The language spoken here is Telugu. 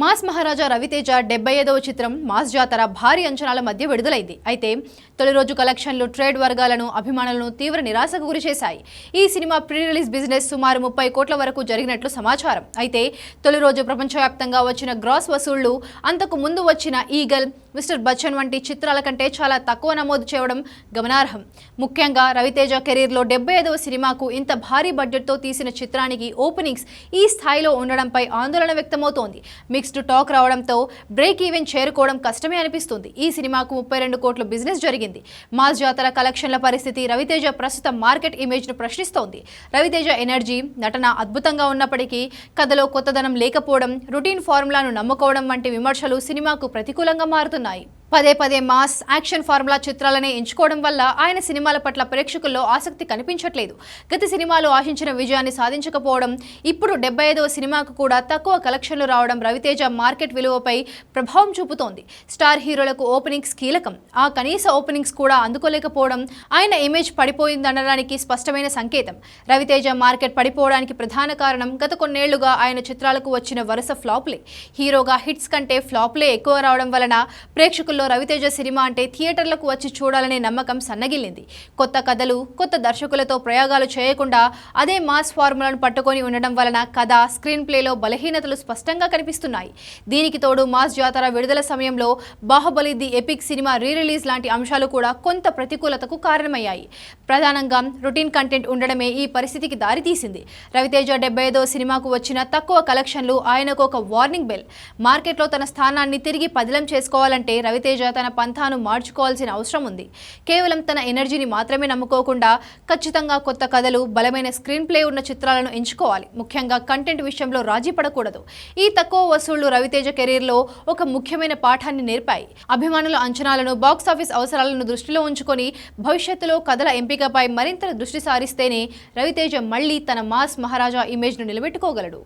మాస్ మహారాజా రవితేజ డెబ్బై ఐదవ చిత్రం మాస్ జాతర భారీ అంచనాల మధ్య విడుదలైంది. అయితే తొలి రోజు కలెక్షన్లు ట్రేడ్ వర్గాలను అభిమానులను తీవ్ర నిరాశకు గురిచేశాయి ఈ సినిమా ప్రీ రిలీజ్ బిజినెస్ సుమారు ముప్పై కోట్ల వరకు జరిగినట్లు సమాచారం. అయితే తొలి రోజు ప్రపంచవ్యాప్తంగా వచ్చిన గ్రాస్ వసూళ్ళు అంతకు ముందు వచ్చిన ఈగల్ మిస్టర్ బచ్చన్ వంటి చిత్రాల కంటే చాలా తక్కువ నమోదు చేయడం గమనార్హం. ముఖ్యంగా రవితేజ కెరీర్లో డెబ్బై ఐదవ సినిమాకు ఇంత భారీ బడ్జెట్తో తీసిన చిత్రానికి ఓపెనింగ్స్ ఈ స్థాయిలో ఉండడంపై ఆందోళన వ్యక్తమవుతోంది. మిక్స్డ్ టాక్ రావడంతో బ్రేక్ ఈవెన్ చేరుకోవడం కష్టమే అనిపిస్తుంది. ఈ సినిమాకు ముప్పై రెండు కోట్ల బిజినెస్ జరిగింది. మాస్ జాతర కలెక్షన్ల పరిస్థితి రవితేజ ప్రస్తుత మార్కెట్ ఇమేజ్ను ప్రశ్నిస్తోంది. రవితేజ ఎనర్జీ నటన అద్భుతంగా ఉన్నప్పటికీ కథలో కొత్తదనం లేకపోవడం రొటీన్ ఫార్ములాను నమ్ముకోవడం వంటి విమర్శలు సినిమాకు ప్రతికూలంగా మారుతున్నాయి. పదే పదే మాస్ యాక్షన్ ఫార్ములా చిత్రాలనే ఎంచుకోవడం వల్ల ఆయన సినిమాల పట్ల ప్రేక్షకుల్లో ఆసక్తి కనిపించట్లేదు. గత సినిమాలు ఆశించిన విజయాన్ని సాధించకపోవడం ఇప్పుడు డెబ్బై ఐదవ సినిమాకు కూడా తక్కువ కలెక్షన్లు రావడం రవితేజ మార్కెట్ విలువపై ప్రభావం చూపుతోంది. స్టార్ హీరోలకు ఓపెనింగ్స్ కీలకం. ఆ కనీస ఓపెనింగ్స్ కూడా అందుకోలేకపోవడం ఆయన ఇమేజ్ పడిపోయిందనడానికి స్పష్టమైన సంకేతం. రవితేజ మార్కెట్ పడిపోవడానికి ప్రధాన కారణం గత కొన్నేళ్ళుగా ఆయన చిత్రాలకు వచ్చిన వరుస ఫ్లాప్లే. హీరోగా హిట్స్ కంటే ఫ్లాప్లే ఎక్కువ రావడం వలన ప్రేక్షకులు ప్రేక్షకుల్లో రవితేజ సినిమా అంటే థియేటర్లకు వచ్చి చూడాలనే నమ్మకం సన్నగిల్లింది. కొత్త కథలు కొత్త దర్శకులతో ప్రయోగాలు చేయకుండా అదే మాస్ ఫార్ములను పట్టుకొని ఉండడం వలన కథ స్క్రీన్ ప్లేలో బలహీనతలు స్పష్టంగా కనిపిస్తున్నాయి. దీనికి తోడు మాస్ జాతర విడుదల సమయంలో Baahubali the epic cinema rerelease లాంటి అంశాలు కూడా కొంత ప్రతికూలతకు కారణమయ్యాయి. ప్రధానంగా రొటీన్ కంటెంట్ ఉండడమే ఈ పరిస్థితికి దారితీసింది రవితేజ డెబ్బై ఐదో సినిమాకు వచ్చిన తక్కువ కలెక్షన్లు ఆయనకు ఒక వార్నింగ్ బెల్. మార్కెట్లో తన స్థానాన్ని తిరిగి పదిలం చేసుకోవాలంటే రవితేజ తన పంథాను మార్చుకోవాల్సిన అవసరం ఉంది. కేవలం తన ఎనర్జీని మాత్రమే నమ్ముకోకుండా ఖచ్చితంగా కొత్త కథలు బలమైన స్క్రీన్ ప్లే ఉన్న చిత్రాలను ఎంచుకోవాలి. ముఖ్యంగా కంటెంట్ విషయంలో రాజీ పడకూడదు. ఈ తక్కువ వసూళ్ళు రవితేజ కెరీర్లో ఒక ముఖ్యమైన పాఠాన్ని నేర్పాయి. అభిమానుల అంచనాలను బాక్సాఫీస్ అవసరాలను దృష్టిలో ఉంచుకొని భవిష్యత్తులో కథల ఎంపికపై మరింత దృష్టి సారిస్తేనే రవితేజ మళ్ళీ తన మాస్ మహారాజా ఇమేజ్ను నిలబెట్టుకోగలడు.